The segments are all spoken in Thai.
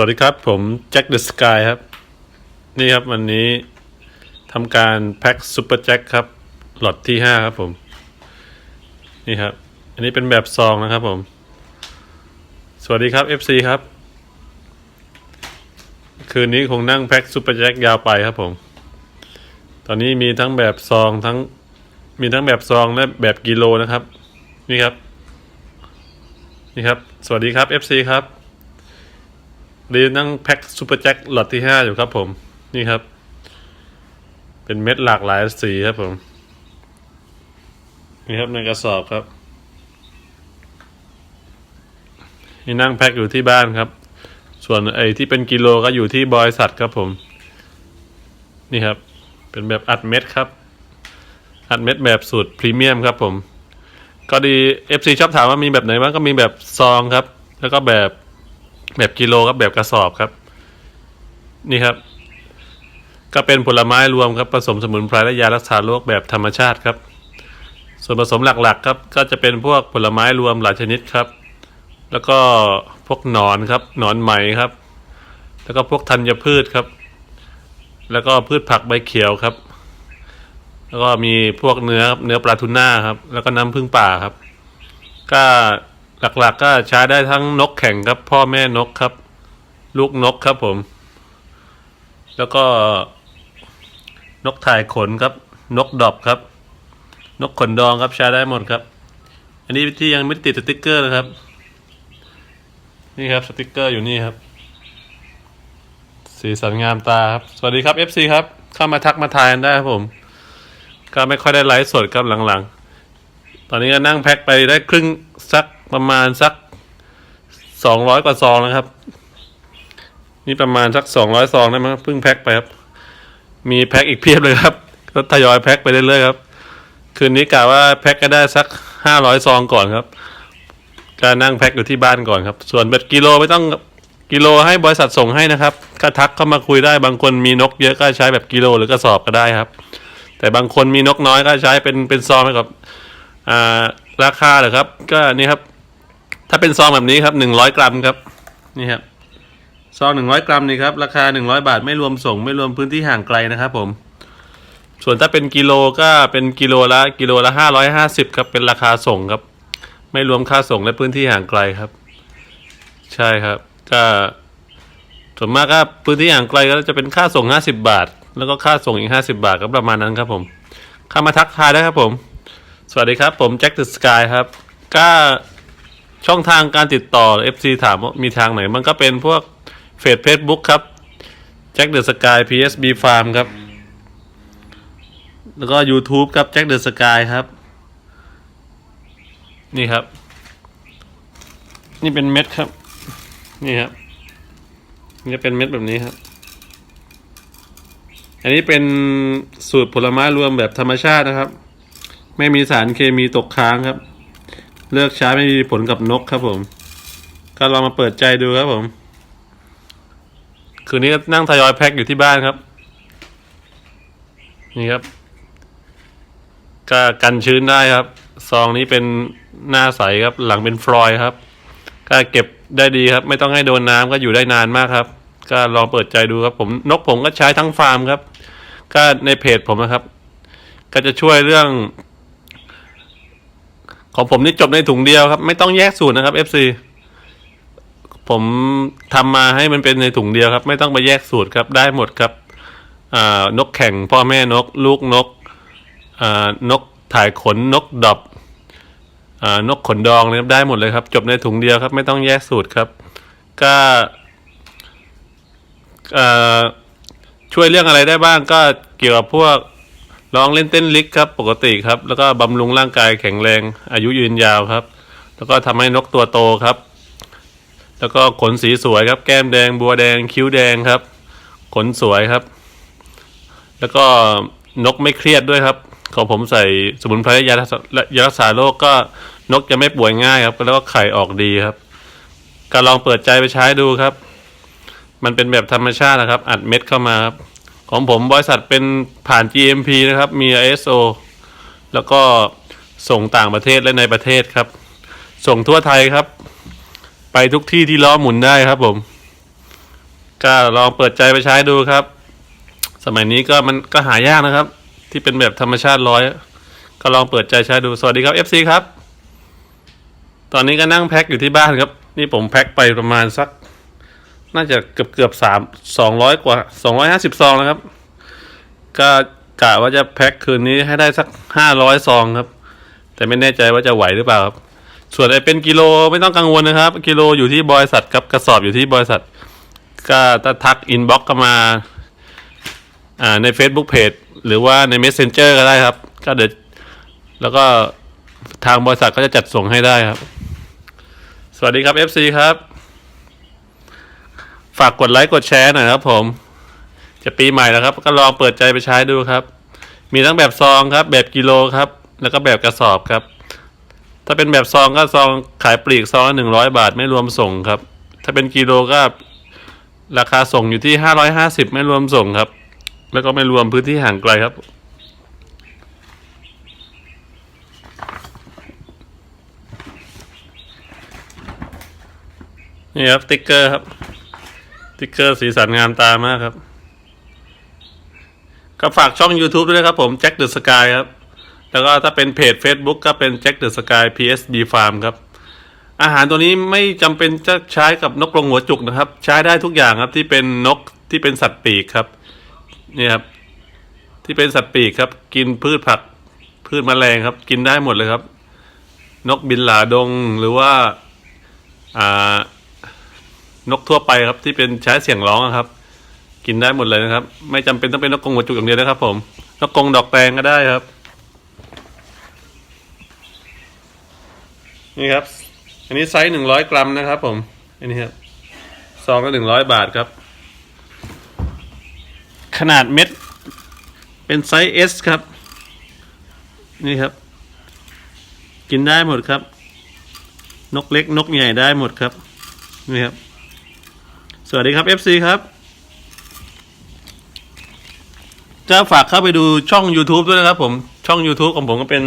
วัสดีครับ ผมแจ็คเดอะสกายครับ นี่ครับวันนี้ทำการแพ็คซูเปอร์แจ็คครับ หลอดที่ห้าครับผม นี่ครับ อันนี้เป็นแบบซองนะครับผม สวัสดีครับ FC ครับ คืนนี้คงนั่งแพ็คซูเปอร์แจ็คยาวไปครับผม ตอนนี้มีทั้งแบบซองทั้งมีทั้งแบบซองและแบบกิโลนะครับ นี่ครับ นี่ครับ สวัสดีครับ FC ครับ รีนั่งแพ็คซูเปอร์แจ็คหลอดที่ห้าอยู่ครับผม นี่ครับ เป็นเม็ดหลากหลายสีครับผม นี่ครับในกระสอบครับ นี่นั่งแพ็คอยู่ที่บ้านครับ ส่วนไอ้ที่เป็นกิโลก็อยู่ที่บริษัทครับผม นี่ครับ เป็นแบบอัดเม็ดครับ อัดเม็ดแบบสูตรพรีเมียมครับผม ก็ดี FC ชอบถามว่ามีแบบไหนบ้างก็มีแบบซองครับ แล้วก็แบบ แบบกิโลครับแบบกระสอบครับ นี่ครับ ก็เป็นผลไม้รวมครับผสมสมุนไพรและยารักษาโรคแบบธรรมชาติครับ ส่วนผสมหลักๆ ครับ ก็จะเป็นพวกผลไม้รวมหลายชนิดครับ แล้วก็พวกหนอนครับหนอนไหมครับ แล้วก็พวกธัญพืชครับ แล้วก็พืชผักใบเขียวครับ แล้วก็มีพวกเนื้อครับเนื้อปลาทูน่าครับ แล้วก็น้ำผึ้งป่าครับ ก็ หลักๆก็ใช้ได้ทั้งนกแข่งครับ พ่อแม่นกครับ ลูกนกครับผม แล้วก็นกถ่ายขนครับ นกดอบครับ นกขนดองครับใช้ได้หมดครับ อันนี้ที่ยังไม่ติดสติกเกอร์นะครับ นี่ครับสติกเกอร์อยู่นี่ครับ สีสันงามตาครับ สวัสดีครับ FC ครับ เข้ามาทักมาทายกันได้ครับผม ก็ไม่ค่อยได้ไลฟ์สดครับหลังๆ ตอนนี้ก็นั่งแพ็คไปได้ครึ่งสัก ประมาณสักสองร้อยกว่าซองนะครับ นี่ประมาณสักสองร้อยซองได้มั้งเพิ่งแพ็คไปครับ มีแพ็คอีกเพียบเลยครับก็ทยอยแพ็คไปเรื่อยๆครับ คืนนี้กะว่าแพ็คก็ได้สักห้าร้อยซองก่อนครับการนั่งแพ็คอยู่ที่บ้านก่อนครับ ส่วนเบ็ดกิโลไม่ต้องกิโลให้บริษัทส่งให้นะครับก็ทักเข้ามาคุยได้บางคนมีนกเยอะก็ใช้แบบกิโลหรือกระสอบก็ได้ครับ แต่บางคนมีนกน้อยก็ใช้เป็นเป็นซองไปกับอ่าราคาเหรอครับ ก็นี่ครับ ถ้าเป็นซองแบบนี้ครับหนึ่งร้อยกรัมครับนี่ครับซองหนึ่งร้อยกรัมนี่ครับราคาหนึ่งร้อยบาทไม่รวมส่ง ไม่รวมพื้นที่ห่างไกลนะครับผม ส่วนถ้าเป็นกิโลก็เป็นกิโลละกิโลละห้าร้อยห้าสิบครับเป็นราคาส่งครับ ไม่รวมค่าส่งและพื้นที่ห่างไกลครับ ใช่ครับก็ส่วนมากก็พื้นที่ห่างไกลก็จะเป็นค่าส่งห้าสิบาท แล้วก็ค่าส่งอีกห้าสิบาทก็ประมาณนั้นครับผมเข้ามาทักทายได้ครับผม สวัสดีครับผมแจ็คเดอะสกายครับก็ ช่องทางการติดต่อ FC ถามว่ามีทางไหน มันก็เป็นพวกเฟซเฟซบุ๊กครับแจ็คเดอะสกาย PSB Farm ครับ แล้วก็ YouTube ครับแจ็คเดอะสกายครับ นี่ครับ นี่เป็นเม็ดครับ นี่ครับนี่จะเป็นเม็ดแบบนี้ครับ อันนี้เป็นสูตรผลไม้รวมแบบธรรมชาตินะครับ ไม่มีสารเคมีตกค้างครับ เลือกใช้ไม่มีผลกับนกครับผม ก็ลองมาเปิดใจดูครับผม คืนนี้ก็นั่งทยอยแพ็คอยู่ที่บ้านครับ นี่ครับ ก็กันชื้นได้ครับ ซองนี้เป็นหน้าใสครับ หลังเป็นฟลอยครับ ก็เก็บได้ดีครับ ไม่ต้องให้โดนน้ำก็อยู่ได้นานมากครับ ก็ลองเปิดใจดูครับ ผมนกผมก็ใช้ทั้งฟาร์มครับ ก็ในเพจผมนะครับ ก็จะช่วยเรื่อง ของผมนี่จบในถุงเดียวครับ ไม่ต้องแยกสูตรนะครับ FC ผมทำมาให้มันเป็นในถุงเดียวครับ ไม่ต้องไปแยกสูตรครับได้หมดครับนกแข่งพ่อแม่นก ลูกนกนกถ่ายขนนกดอบอนกขนดองนะครับได้หมดเลยครับ จบในถุงเดียวครับ ไม่ต้องแยกสูตรครับ ก็ช่วยเรื่องอะไรได้บ้างก็เกี่ยวกับพวก ร้องเล่นเต้นลิกครับปกติครับ แล้วก็บำรุงร่างกายแข็งแรง อายุยืนยาวครับ แล้วก็ทำให้นกตัวโตครับ แล้วก็ขนสีสวยครับแก้มแดงบัวแดงคิ้วแดงครับ ขนสวยครับ แล้วก็นกไม่เครียดด้วยครับของผมใส่สมุนไพรยาและยารักษาโรคก็นกจะไม่ป่วยง่ายครับ แล้วก็ไข่ออกดีครับก็ลองเปิดใจไปใช้ดูครับ มันเป็นแบบธรรมชาตินะครับ อัดเม็ดเข้ามาครับ ของผมบริษัทเป็นผ่าน GMP นะครับ มี ISO แล้วก็ส่งต่างประเทศและในประเทศครับ ส่งทั่วไทยครับ ไปทุกที่ที่ล้อหมุนได้ครับผม ก็ลองเปิดใจไปใช้ดูครับ สมัยนี้ก็มันก็หายากนะครับ ที่เป็นแบบธรรมชาติร้อย ก็ลองเปิดใจใช้ดูสวัสดีครับ FC ครับ ตอนนี้ก็นั่งแพ็คอยู่ที่บ้านครับ นี่ผมแพ็คไปประมาณสัก น่าจะเกือบเกือบสามสองร้อยกว่าสองร้อยห้าสิบซองนะครับ ก็กะว่าจะแพ็คคืนนี้ให้ได้สักห้าร้อยซองครับ แต่ไม่แน่ใจว่าจะไหวหรือเปล่าครับ ส่วนไอ้เป็นกิโลไม่ต้องกังวลนะครับ กิโลอยู่ที่บริษัทครับกระสอบอยู่ที่บริษัท ก็ถ้าทักอินบ็อกเข้ามาอ่าใน Facebook Page หรือว่าใน Messenger ก็ได้ครับ ก็เดี๋ยวแล้วก็ทางบริษัทก็จะจัดส่งให้ได้ครับ สวัสดีครับ FC ครับ ฝากกดไลค์กดแชร์หน่อยครับผม จะปีใหม่แล้วครับ ก็ลองเปิดใจไปใช้ดูครับ มีทั้งแบบซองครับ แบบกิโลครับ แล้วก็แบบกระสอบครับ ถ้าเป็นแบบซองก็ซองขายปลีกซองละหนึ่งร้อยบาทไม่รวมส่งครับ ถ้าเป็นกิโลก็ราคาส่งอยู่ที่ห้าร้อยห้าสิบไม่รวมส่งครับ แล้วก็ไม่รวมพื้นที่ห่างไกลครับนี่ครับติ๊กเกอร์ครับ ติ๊กเกอร์สีสันงามตามากครับ ก็ฝากช่อง YouTube ด้วยนะครับผมแจ็คเดอะสกายครับ แล้วก็ถ้าเป็นเพจ Facebook ก็เป็นแจ็คเดอะสกาย PSB Farm ครับ อาหารตัวนี้ไม่จำเป็นจะใช้กับนกกรงหัวจุกนะครับ ใช้ได้ทุกอย่างครับที่เป็นนกที่เป็นสัตว์ปีกครับนี่ครับ ที่เป็นสัตว์ปีกครับ กินพืชผักพืชแมลงครับ กินได้หมดเลยครับ นกบินหลาดงหรือว่า อ่า นกทั่วไปครับที่เป็นใช้เสียงร้องครับ กินได้หมดเลยนะครับ ไม่จำเป็นต้องเป็นนกกรงหัวจุกอย่างเดียวนะครับ ผมนกกรงดอกแตงก็ได้ครับ นี่ครับ อันนี้ไซส์หนึ่งร้อยกรัมนะครับ ผมอันนี้ครับซองละหนึ่งร้อยบาทครับ ขนาดเม็ด เป็นไซส์ S ครับ นี่ครับ กินได้หมดครับ นกเล็กนกใหญ่ได้หมดครับ นี่ครับ สวัสดีครับ FC ครับ จะฝากเข้าไปดูช่อง YouTube ด้วยนะครับ ผมช่อง YouTube ของผมก็เป็น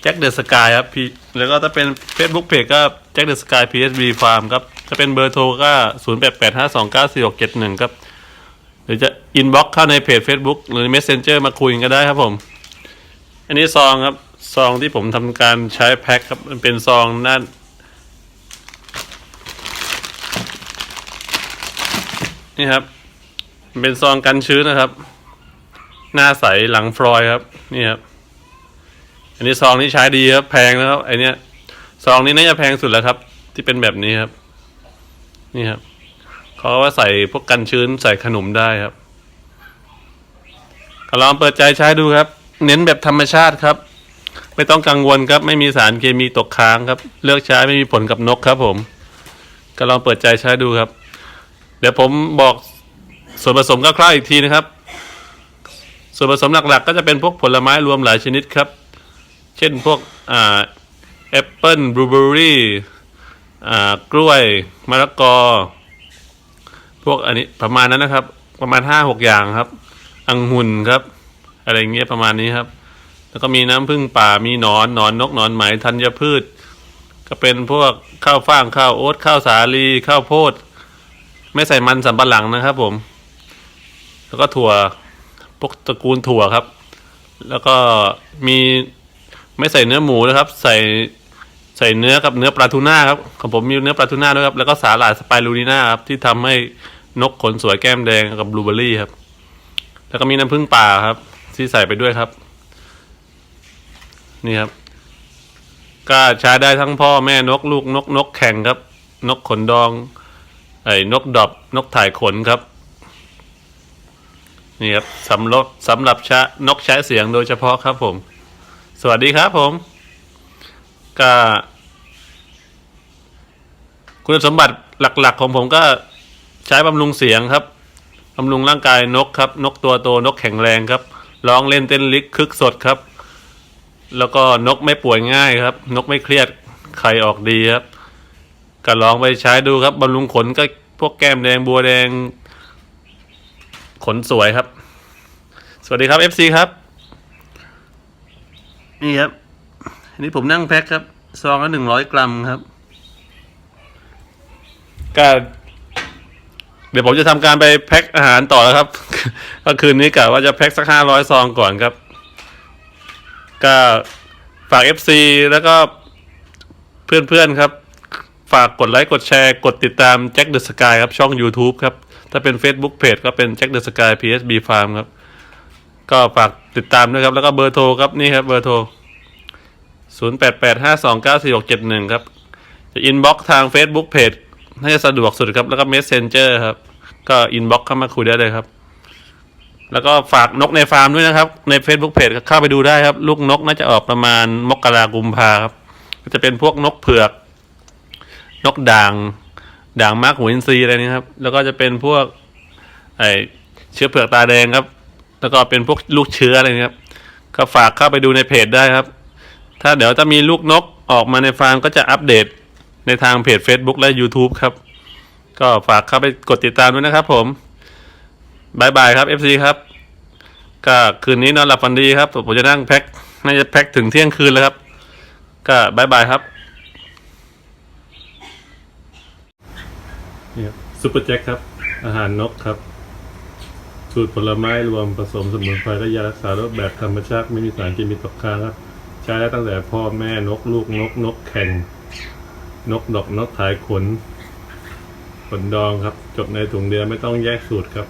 แจ็คเดอะสกายครับพี่แล้วก็ถ้าเป็น Facebook Page ก็แจ็คเดอะสกาย PSB Farm ครับ ถ้าเป็นเบอร์โทรก็0 8 8 5 2 9 4 6 7 1ครับหรือจะอินบ็อกเข้าในเพจ Facebook หรือ Messenger มาคุยกันได้ครับผม อันนี้ซองครับ ซองที่ผมทำการใช้แพ็คครับมันเป็นซองด้า นี่ครับ เป็นซองกันชื้นนะครับ หน้าใสหลังฟลอยครับ นี่ครับ อันนี้ซองนี้ใช้ดีครับ แพงนะครับไอเนี้ยซองนี้น่าจะแพงสุดแล้วครับ ที่เป็นแบบนี้ครับ นี่ครับเขาว่าใส่พวกกันชื้นใส่ขนมได้ครับก็ลองเปิดใจใช้ดูครับ เน้นแบบธรรมชาติครับ ไม่ต้องกังวลครับ ไม่มีสารเคมีตกค้างครับ เลือกใช้ไม่มีผลกับนกครับ ผม ก็ลองเปิดใจใช้ดูครับ เดี๋ยวผมบอกส่วนผสมคร่าวๆอีกทีนะครับ ส่วนผสมหลักๆ ก็จะเป็นพวกผลไม้รวมหลายชนิดครับ เช่นพวกอ่าแอปเปิลบลูเบอร์รี่อ่ากล้วยมะละกอ พวกอันนี้ประมาณนั้นนะครับ ประมาณห้าหกอย่างครับ อังหุ่นครับ อะไรเงี้ยประมาณนี้ครับ แล้วก็มีน้ำผึ้งป่ามีหนอนหนอนนกหนอนไหมธัญพืช ก็เป็นพวกข้าวฟ่างข้าวโอ๊ตข้าวสาลีข้าวโพด ไม่ใส่มันสำปะหลังนะครับ ผม แล้วก็ถั่วพวกตระกูลถั่วครับ แล้วก็มีไม่ใส่เนื้อหมูนะครับ ใส่ใส่เนื้อกับเนื้อปลาทูน่าครับของผมมีเนื้อปลาทูน่าด้วยครับ แล้วก็สาหร่ายสไปรูลิน่าครับที่ทำให้นกขนสวยแก้มแดงกับบลูเบอร์รี่ครับ แล้วก็มีน้ำผึ้งป่าครับ ที่ใส่ไปด้วยครับ นี่ครับ ก็ใช้ได้ทั้งพ่อแม่นกลูกนกนกแข่งครับ นกขนดอง ไอ้นกดอบนกถ่ายขนครับ นี่ครับสำหรับสำหรับชะนกใช้เสียงโดยเฉพาะครับผม สวัสดีครับผมก็คุณสมบัติหลัก ๆ ของผมก็ใช้บำรุงเสียงครับบำรุงร่างกายนกครับ นกตัวโตนกแข็งแรงครับร้องเล่นเต้นลิกคึกสดครับ แล้วก็นกไม่ป่วยง่ายครับ นกไม่เครียดไข่ออกดีครับ ก็ลองไปใช้ดูครับบำรุงขนก็พวกแก้มแดงบัวแดง ขนสวยครับ สวัสดีครับ FC ครับ นี่ครับอันนี้ผมนั่งแพ็คครับ ซองละหนึ่งร้อยกรัมครับก็เดี๋ยวผมจะทำการไปแพ็คอาหารต่อแล้วครับ ก็คืนนี้กะว่าจะแพ็คสักห้าร้อยซองก่อนครับ ก็ฝาก FC แล้วก็เพื่อนๆครับ ฝากกดไลค์กดแชร์ กดติดตามแจ็คเดอะสกายครับ ช่อง YouTube ครับ ถ้าเป็น Facebook Page ก็เป็นแจ็คเดอะสกาย PSB Farm ครับ ก็ฝากติดตามด้วยครับ แล้วก็เบอร์โทรครับนี่ครับเบอร์โทร 0 8 8 5 2 9 4 6 7 1 ครับ จะอินบ็อกทาง Facebook Page น่าจะสะดวกสุดครับ แล้วก็ Messenger ครับ ก็อินบ็อกเข้ามาคุยได้เลยครับ แล้วก็ฝากนกในฟาร์มด้วยนะครับ ใน Facebook Page ก็เข้าไปดูได้ครับ ลูกนกน่าจะออกประมาณมกรากุมภาครับ ก็จะเป็นพวกนกเผือก นกด่างด่างมากหัวอินทรีอะไรนี่ครับ แล้วก็จะเป็นพวกไอเชื้อเผือกตาแดงครับ แล้วก็เป็นพวกลูกเชื้ออะไรนี่ครับ ก็ฝากเข้าไปดูในเพจได้ครับ ถ้าเดี๋ยวถ้ามีลูกนกออกมาในฟาร์มก็จะอัปเดตในทางเพจ Facebook และ YouTube ครับ ก็ฝากเข้าไปกดติดตามด้วยนะครับผมบายบายครับ FC ครับ ก็คืนนี้นอนหลับฝันดีครับ ผมจะนั่งแพ็ค น่าจะแพ็คถึงเที่ยงคืนแล้วครับ ก็บายบายครับ นี่ครับซุปเปอร์แจ็คครับ อาหารนกครับ สูตรผลไม้รวมผสมสมุนไพรและยารักษาโรคแบบธรรมชาติไม่มีสารเคมีตกค้างครับ ใช้ได้ตั้งแต่พ่อแม่นกลูกนกนกแข่ง นกดอกนกถ่ายขน ขนดองครับ จบในถุงเดียวไม่ต้องแยกสูตรครับ